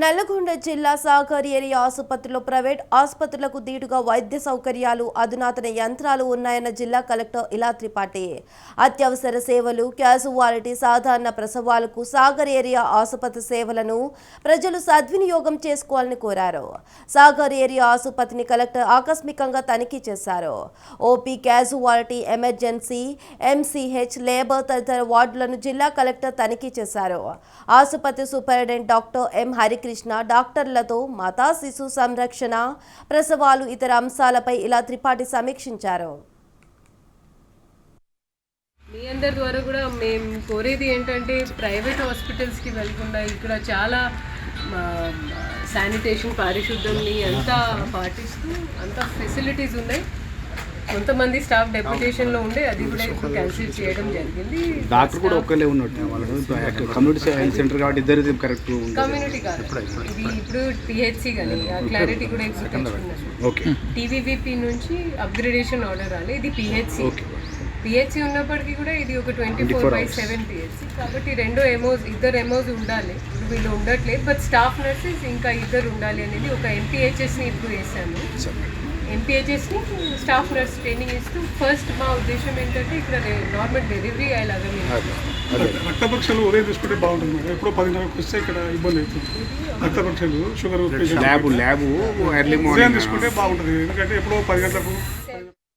నల్లగొండ జిల్లా సాగర్ ఏరియా ఆసుపత్రిలో ప్రైవేట్ ఆసుపత్రులకు దీటుగా వైద్య సౌకర్యాలు అధునాతన యంత్రాలు ఉన్నాయన్న జిల్లా కలెక్టర్ ఇలా త్రిపాఠి. అత్యవసర సేవలు క్యాజువాలిటీ సాధారణ ప్రసవాలకు సాగర్ ఏరియా ఆసుపత్రి సేవలను ప్రజలు సద్వినియోగం చేసుకోవాలని కోరారు. సాగర్ ఏరియా ఆసుపత్రిని కలెక్టర్ ఆకస్మికంగా తనిఖీ చేశారు. OP casualty emergency MCH labour తదితర వార్డులను జిల్లా కలెక్టర్ తనిఖీ చేశారు. ఆసుపత్రి superintendent doctor M Harikrishna Krishna డాక్టర్లతో మాతా శిశు సంరక్షణ ప్రసవాలు ఇతర అంశాలపై ఇలా త్రిపాఠి సమీక్షించారు. మీ అందరి ద్వారా కూడా మేము కోరేది ఏంటంటే ప్రైవేట్ హాస్పిటల్స్కి వెళ్ళకుండా ఇక్కడ చాలా శానిటేషన్ పారిశుద్ధ్యంని అంతా పాటిస్తూ అంతా ఫెసిలిటీస్ ఉన్నాయి. కొంతమంది స్టాఫ్ డెప్యుటేషన్లో ఉండే అది కూడా ఇప్పుడు క్యాన్సిల్ చేయడం జరిగింది. డాక్టర్ కూడా ఒక్కలే ఉన్నట్టు వాళ్ళు కమ్యూనిటీ హెల్త్ సెంటర్ కాబట్టి ఇద్దరు కరెక్ట్ కమ్యూనిటీ కాదు. ఇది ఇప్పుడు పిహెచ్సి కానీ క్లారిటీ కూడా తెచ్చుకున్నారు. ఓకే. టీవీవీపీ నుంచి అప్గ్రేడేషన్ ఆర్డర్ రాలి. ఇది పిహెచ్సి పిహెచ్సి ఉన్నప్పటికీ కూడా ఇది ఒక twenty four by seven PHC కాబట్టి రెండు ఎమోస్ ఇద్దరు ఎమోస్ ఉండాలి. ఇప్పుడు వీళ్ళు ఉండట్లేదు బట్ స్టాఫ్ నర్సెస్ ఇంకా ఇద్దరు ఉండాలి అనేది ఒక ఎంపీహెచ్ఎస్ని ఇప్పుడు వేసాను ఎంపీహెచ్ఎస్ని స్టాఫ్ నర్స్ ట్రైనింగ్ ఇస్తూ ఫస్ట్ మా ఉద్దేశం ఏంటంటే ఇక్కడ నార్మల్ డెలివరీ అయ్యేలాగా మేము అదే రక్త పరీక్షలు ఉదయం తీసుకుంటే బాగుంటుంది మేడం ఎప్పుడో పదిన్నరకు వస్తే ఇక్కడ ఇబ్బంది అవుతుంది. రక్త పరీక్షలు షుగర్ ల్యాబ్ ల్యాబ్ ఎర్లీ ఉదయం మార్నింగ్ తీసుకుంటే బాగుంటుంది. ఎందుకంటే ఎప్పుడో పది గంటలకు